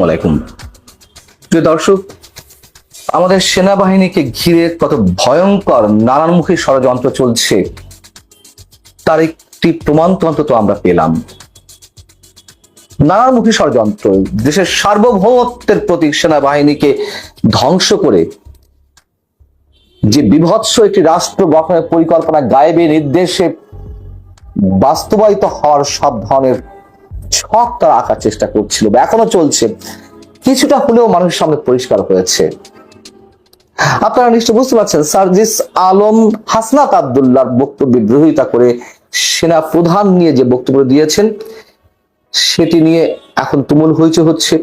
ওয়ালাইকুম প্রিয় দর্শক, আমাদের সেনাবাহিনীকে ঘিরে কত ভয়ঙ্কর নানানমুখী ষড়যন্ত্র চলছে, তার একটি প্রমাণ তো অন্তত আমরা পেলাম। নানানমুখী ষড়যন্ত্র, দেশের সার্বভৌমত্বের প্রতীক সেনাবাহিনীকে ধ্বংস করে যে বিভৎস একটি রাষ্ট্র গঠনের পরিকল্পনা গায়েবে নির্দেশে বাস্তবায়িত হওয়ার সব ধরনের ছক তারা আঁকার চেষ্টা করছিল বা এখনও চলছে। কিছুটা হলেও মানুষের সামনে পরিষ্কার হয়েছে। আপনারা নিশ্চয় বুঝতে পারছেন, সার্জিস আলম হাসনাত আবদুল্লাহর বক্তব্যের বিরোধিতা করে সেনা প্রধান নিয়ে যে বক্তব্য দিয়েছেন, সেটি নিয়ে এখন তুমুল হইচে হচ্ছে।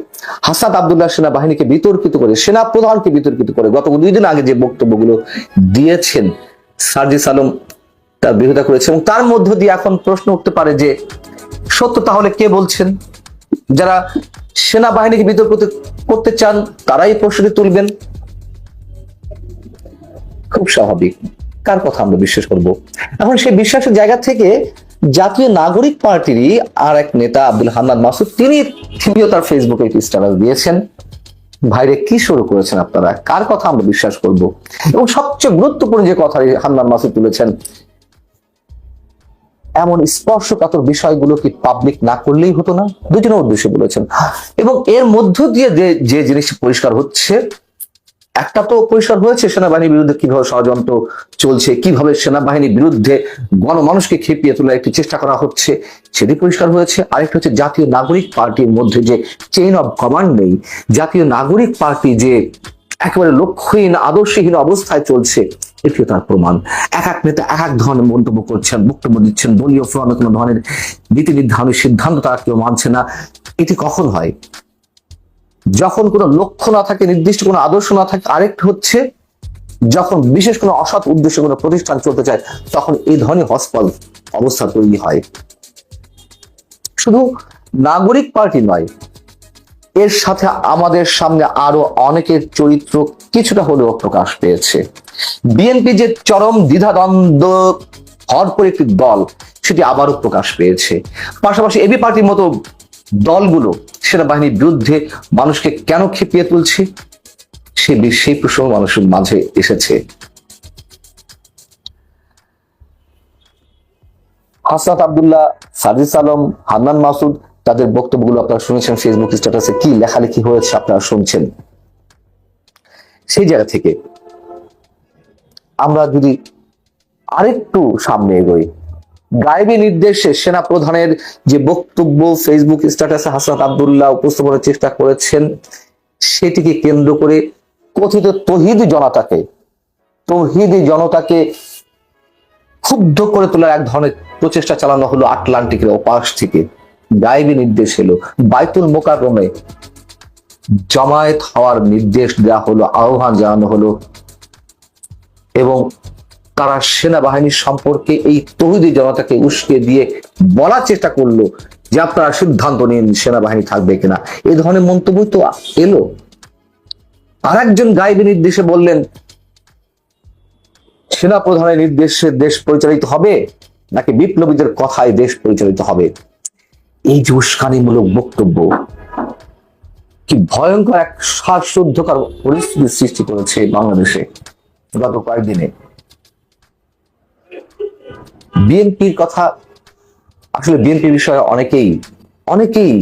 হাসাদ আবদুল্লাহ সেনাবাহিনীকে বিতর্কিত করে সেনা প্রধানকে বিতর্কিত করে গত দুই দিন আগে যে বক্তব্যগুলো দিয়েছেন, সার্জিস আলম তার বিরোধিতা করেছে এবং তার মধ্য দিয়ে এখন প্রশ্ন উঠতে পারে যে সত্য তাহলে কে বলছেন? যারা সেনাবাহিনীকে বিতর্ক করতে চান, তারাই প্রশ্নটি তুলবেন। খুব স্বাভাবিক। কার কথা আমরা বিশ্বাস করব? এখন সেই বিশ্বাসের জায়গা থেকে জাতীয় নাগরিক পার্টিরই আর এক নেতা আব্দুল হান্নান মাসুদ, তিনি তিনিও তার ফেসবুকে একটি স্ট্যাটাস দিয়েছেন। ভাইরে, কি শুরু করেছেন আপনারা? কার কথা আমরা বিশ্বাস করব? এবং সবচেয়ে গুরুত্বপূর্ণ যে কথা হান্নান মাসুদ তুলেছেন এমন স্পর্শকাতর বিষয়গুলো কি পাবলিক না করলেই হতো না? দুজনের উদ্দেশ্যে বলেছেন। এবং এর মধ্য দিয়ে যে জিনিস পরিষ্কার হচ্ছে, একটা তো পরিষ্কার হয়েছে, সেনাবাহিনীর বিরুদ্ধে কীভাবে ষড়যন্ত্র চলছে, কীভাবে সেনাবাহিনীর বিরুদ্ধে গণমানুষকে খেপিয়ে তোলার একটি চেষ্টা করা হচ্ছে, সেটি পরিষ্কার হয়েছে। আরেকটা হচ্ছে জাতীয় নাগরিক পার্টির মধ্যে যে চেইন অফ কমান্ড নেই, জাতীয় নাগরিক পার্টি যে একেবারে লক্ষ্যহীন, আদর্শহীন অবস্থায় চলছে এটিও তার প্রমাণ। এক এক নেতা, এক এক ধরনের মন্তব্য করছেন, বক্তব্য দিচ্ছেন। দলীয় ফোরামে কোনো ধরনের নীতি নির্ধারণের সিদ্ধান্ত তারা কেউ মানছে না। এটি কখন হয়? যখন কোনো লক্ষ্য না থাকে, নির্দিষ্ট কোনো আদর্শ না থাকে, আরেকটি হচ্ছে, যখন বিশেষ কোনো অসৎ উদ্দেশ্যে কোনো প্রতিষ্ঠান চলতে চায়, তখন এই ধরনের হসপল অবস্থা তৈরি হয়। শুধু নাগরিক পার্টি নয় এর সাথে আমাদের সামনে আরও অনেকের চরিত্র কিছুটা হলেও প্রকাশ পেয়েছে। বিএনপি যে চরম দ্বিধাদ্বন্দ্ব, ভরপুর একটি দল, সেটি আবারও প্রকাশ পেয়েছে। পাশাপাশি এবি পার্টির মতো দলগুলো, সেনাবাহিনীর বিরুদ্ধে মানুষকে কেন খেপিয়ে তুলছে? সে সেই প্রশ্ন মানুষের মাঝে এসেছে। হাসনাত আবদুল্লাহ, সাজিস আলম, হান্নান মাসুদ তাদের বক্তব্যগুলো আপনারা শুনেছেন ফেসবুক স্ট্যাটাসে কি লেখালেখি হয়েছে আপনারা শুনছেন। সেই জায়গা থেকে আমরা যদি আরেকটু সামনে এগোই, গায়েবী নির্দেশে সেনা প্রধানের যে বক্তব্য ফেসবুক স্ট্যাটাসে হাসনাত আবদুল্লাহ উপস্থাপনের চেষ্টা করেছেন, সেটিকে কেন্দ্র করে কথিত তহিদ জনতাকে, তহিদি জনতাকে ক্ষুব্ধ করে তোলার এক ধরনের প্রচেষ্টা চালানো হলো আটলান্টিকের ওপাশ থেকে। গায়েবী নির্দেশ এলো। বাইতুল মোকাররমে জমায়েত হওয়ার নির্দেশ দেওয়া হলো, আহ্বান জানানো হলো। এবং তারা সেনাবাহিনীর সম্পর্কে এই তহিদি জনতাকে উস্কে দিয়ে বলার চেষ্টা করল যে আপনারা সিদ্ধান্ত নিন সেনাবাহিনী থাকবে কিনা। এ ধরনের মন্তব্য তো এলো। আর একজন গায়েবী নির্দেশে বললেন সেনা প্রধানের নির্দেশে দেশ পরিচালিত হবে নাকি বিপ্লবীদের কথায় দেশ পরিচালিত হবে? এই যে উস্কানিমূলক বক্তব্য, কি ভয়ঙ্কর এক শ্বাসরুদ্ধকর পরিস্থিতির সৃষ্টি করেছে বাংলাদেশে গত কয়েকদিনে। বিএনপির কথা আসলে বিএনপির বিষয়ে অনেকেই অনেকেই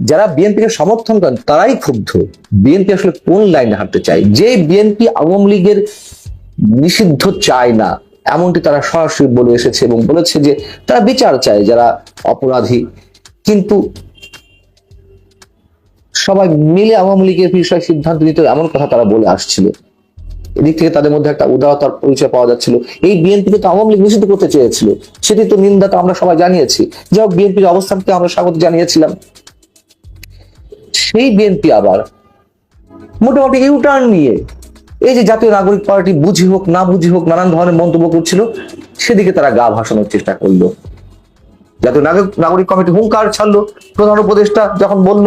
যারা বিএনপিকে সমর্থন করেন, তারাই ক্ষুব্ধ। বিএনপি আসলে কোন লাইনে হাঁটতে চায়? যে বিএনপি আওয়ামী লীগের নিষিদ্ধ চায় না, এমনটি তারা সরাসরি বলে এসেছে এবং বলেছে যে তারা বিচার চায় যারা অপরাধী। কিন্তু সবাই মিলে আওয়ামী লীগের বিষয়ে সিদ্ধান্ত নিতে এমন কথা তারা বলে আসছিল। এদিক থেকে তাদের মধ্যে একটা উদারতার পরিচয় পাওয়া যাচ্ছিল। এই বিএনপিকে তো আওয়ামী লীগ নিষিদ্ধ করতে চেয়েছিল, সেটি তো নিন্দা তো আমরা সবাই জানিয়েছি। যাই হোক, বিএনপির অবস্থানকে আমরা স্বাগত জানিয়েছিলাম। সেই বিএনপি আবার মোটামুটি ইউটার্ন নিয়ে এই যে জাতীয় নাগরিক পার্টি বুঝি হোক, না বুঝি হোক, নানান ধরনের মন্তব্য করছিল, সেদিকে তারা গা ভাসানোর চেষ্টা করল। জাতীয় নাগরিক নাগরিক কমিটি হুঙ্কার ছাড়লো। প্রধান উপদেষ্টা যখন বলল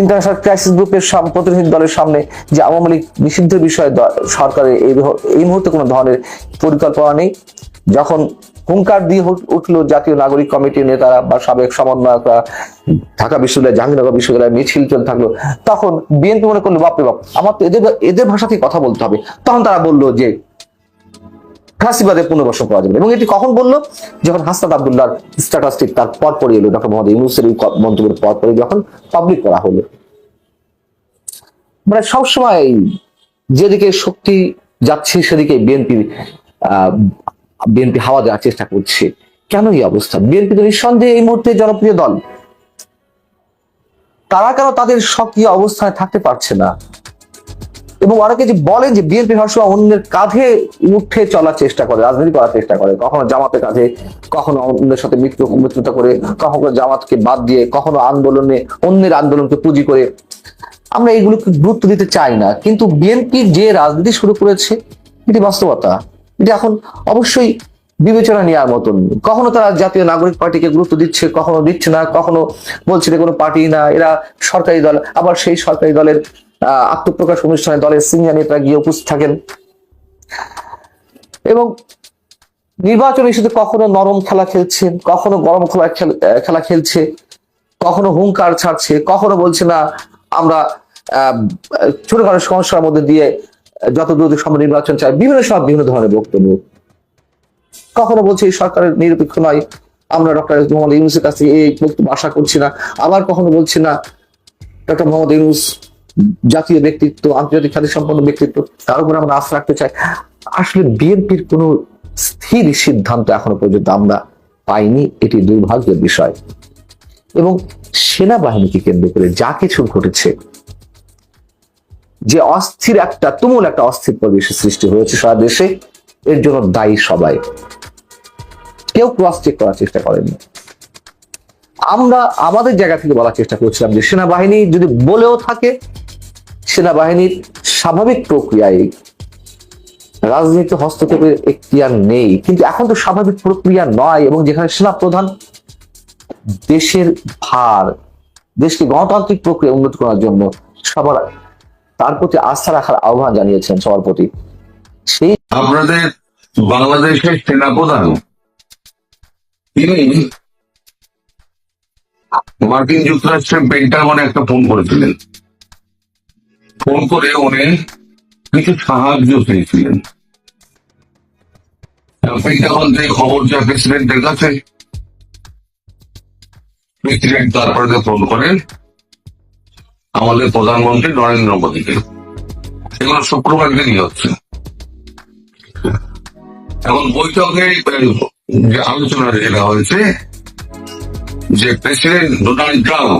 ইন্টারন্যাশনাল ক্রাইসিস গ্রুপের প্রতিনিধি দলের সামনে যে আওয়ামী লীগ নিষিদ্ধের বিষয়ে সরকারের এই এই মুহূর্তে কোনো ধরনের পরিকল্পনা নেই। যখন হুঙ্কার দিয়ে উঠল জাতীয় নাগরিক কমিটির নেতারা বা সাবেক সমন্বয়করা, ঢাকা বিশ্ববিদ্যালয়, জাহাঙ্গীরনগর বিশ্ববিদ্যালয় মিছিল চলতে থাকল, তখন বিএনপি মনে করল, বাপরে বাপ, আমার তো এদের এদের ভাষাতেই কথা বলতে হবে। তখন তারা বলল যে ফাঁসিবাদে পুনর্বাসন করা যাবে। এবং এটি কখন বলল? যখন হাসনাত আবদুল্লাহর স্ট্যাটাসটি তার পর পরই এলো, ডক্টর মোহাম্মদ ইউনুসের এই মন্তব্যের পর পরই যখন পাবলিক করা হলো। মানে সবসময় যেদিকে শক্তি যাচ্ছে, সেদিকে বিএনপি বিএনপি হাওয়া দেওয়ার চেষ্টা করছে। কেন এই অবস্থা? বিএনপি তো নিঃসন্দেহে এই মুহূর্তে জনপ্রিয় দল। তারা কেন তাদের সক্রিয় অবস্থানে থাকতে পারছে না? এবং অনেকে যে বলে যে বিএনপি সবসময় অন্যের কাঁধে উঠে চলার চেষ্টা করে, রাজনীতি করার চেষ্টা করে। কখনো জামাতের কাঁধে, কখনো অন্যের সাথে মিত্র, মিত্রতা করে, কখনো জামাতকে বাদ দিয়ে, কখনো আন্দোলনে, অন্যের আন্দোলনকে পুঁজি করে। আমরা এগুলোকে গুরুত্ব দিতে চাই না। কিন্তু বিএনপি যে রাজনীতি শুরু করেছে, এটি বাস্তবতা। এটি এখন অবশ্যই বিবেচনা নেওয়ার মতন। কখনো তারা জাতীয় নাগরিক পার্টিকে গুরুত্ব দিচ্ছে, কখনো দিচ্ছে না, কখনো বলছে এটা কোনো পার্টি না, এরা সরকারি দল। আবার সেই সরকারি দলের আত্মপ্রকাশ অনুষ্ঠানে দলের সিনিয়র নেতা গিয়ে উপস্থিত থাকেন। এবং নির্বাচন ইস্যুতে কখনো নরম খেলা খেলছে, কখনো গরম খেলা খেলা খেলছে, কখনো হুঙ্কার ছাড়ছে, কখনো বলছে না, আমরা ছোটখাটো সমস্যার মধ্যে দিয়ে যত দ্রুত সম্ভব নির্বাচন চাই। বিভিন্ন সব বিভিন্ন ধরনের বক্তব্য। কখনো বলছে এই সরকারের নিরপেক্ষ নয়, আমরা ডক্টর মোহাম্মদ ইউনুসের কাছ থেকে এই বক্তব্য আশা করছি না। আবার কখনো বলছি না, ডক্টর মোহাম্মদ ইউনুস জাতীয় ব্যক্তিত্ব, আন্তর্জাতিক খ্যাতি সম্পন্ন ব্যক্তিত্ব, তার উপর আমরা আস্থা রাখতে চাই। আসলে বিএনপির কোনো স্থির সিদ্ধান্ত এখনও পর্যন্ত আমরা পাইনি, এটি দুর্ভাগ্যের বিষয়। এবং সেনাবাহিনীকে কেন্দ্র করে যা কিছু ঘটেছে, যে অস্থির একটা, তুমুল একটা অস্থির পরিবেশের সৃষ্টি হয়েছে সারা দেশে, এর জন্য দায়ী সবাই। কেউ ক্রস চেক করার চেষ্টা করেনি। আমরা আমাদের জায়গা থেকে বলার চেষ্টা করছিলাম যে সেনাবাহিনী যদি বলেও থাকে সেনাবাহিনীর স্বাভাবিক প্রক্রিয়ায় রাজনীতি হস্তক্ষেপের এখতিয়ার নেই। কিন্তু এখন তো স্বাভাবিক প্রক্রিয়া নয় এবং যেখানে সেনা প্রধান দেশের ভার, দেশকে গণতান্ত্রিক প্রক্রিয়া উন্নত করার জন্য সবার তার প্রতি আস্থা রাখার আহ্বান জানিয়েছেন সবার প্রতি সেই আপনাদের বাংলাদেশের সেনাপ্রধান, তিনি মার্কিন যুক্তরাষ্ট্রের পেন্টাগনে একটা ফোন করেছিলেন। ফোন করে উনি কিছু সাহায্য চেয়েছিলেন। পেন্টাগন থেকে খবর যায় প্রেসিডেন্টের কাছে প্রেসিডেন্ট তারপরে ফোন করেন আমাদের প্রধানমন্ত্রী নরেন্দ্র মোদীকে। এগুলো শুক্রবার দিনই হচ্ছে। এখন বৈঠকে যে আলোচনা যেটা হয়েছে, যে প্রেসিডেন্ট ডোনাল্ড ট্রাম্প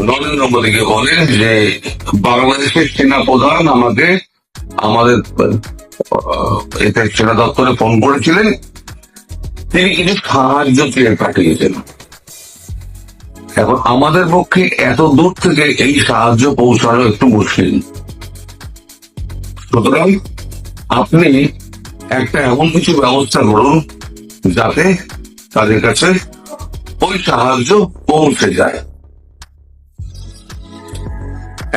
নরেন্দ্র মোদীকে বলেন যে, বাংলাদেশের সেনা প্রধান আমাকে আমাদের এতে সেনা দপ্তরে ফোন করেছিলেন। তিনি কিছু সাহায্য চেয়ে পাঠিয়েছেন। এখন আমাদের পক্ষে এত দূর থেকে এই সাহায্য পৌঁছানো একটু মুশকিল। সুতরাং আপনি একটা এমন কিছু ব্যবস্থা করুন যাতে তাদের কাছে ওই সাহায্য পৌঁছে যায়।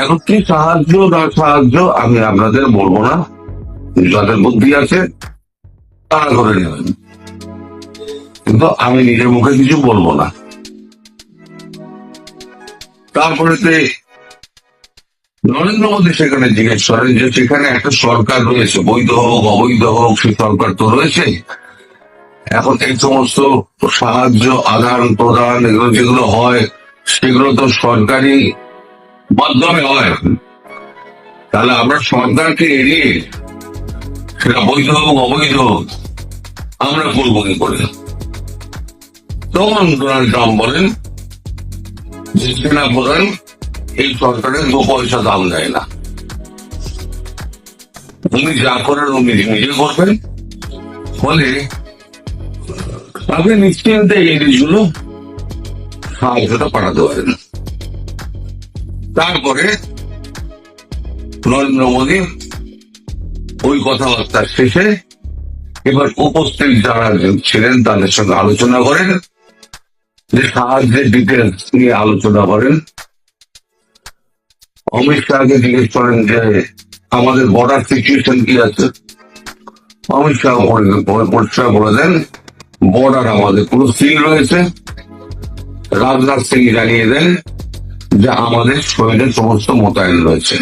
এখন কি সাহায্য না সাহায্য আমি আপনাদের বলব না। যাদের বুদ্ধি আছে, তারা করে নেবেন। কিন্তু আমি নিজের মুখে কিছু বলব না। তারপরে নরেন্দ্র মোদী সেখানে জিজ্ঞেস করেন যে, সেখানে একটা সরকার রয়েছে, বৈধ হোক, অবৈধ হোক, সে সরকার তো রয়েছে। এখন এই সমস্ত সাহায্য আদান প্রদান এগুলো যেগুলো হয়, সেগুলো তো সরকারি মাধ্যমে হয়। তাহলে আমরা সরকারকে এড়িয়ে সেটা বৈধ হোক অবৈধ আমরা করব কি করে তখন ডোনাল্ড ট্রাম্প বলেন যে সেনা প্রধান এই সরকারের দু পয়সা দাম দেয় না। উনি যা করেন, উনি নিজে করবেন। ফলে আপনি নিশ্চিন্তে এই জিনিসগুলো সাহায্যটা পাঠাতে পারেন। তারপরে নরেন্দ্র মোদী ওই কথাবার্তার শেষে এবার উপস্থিত যারা ছিলেন তাদের সঙ্গে আলোচনা করেন, যে সাহায্যের ডিটেলস নিয়ে আলোচনা করেন। অমিত শাহকে জিজ্ঞেস করেন যে, আমাদের বর্ডার সিচুয়েশন কি আছে? অমিত শাহ করে- করে- পরিষ্কার করে দেন বর্ডার আমাদের পুরো সিল রয়েছে। রাজনাথ সিং জানিয়ে দেন যে আমাদের শরীরে সমস্ত মোতায়েন রয়েছে।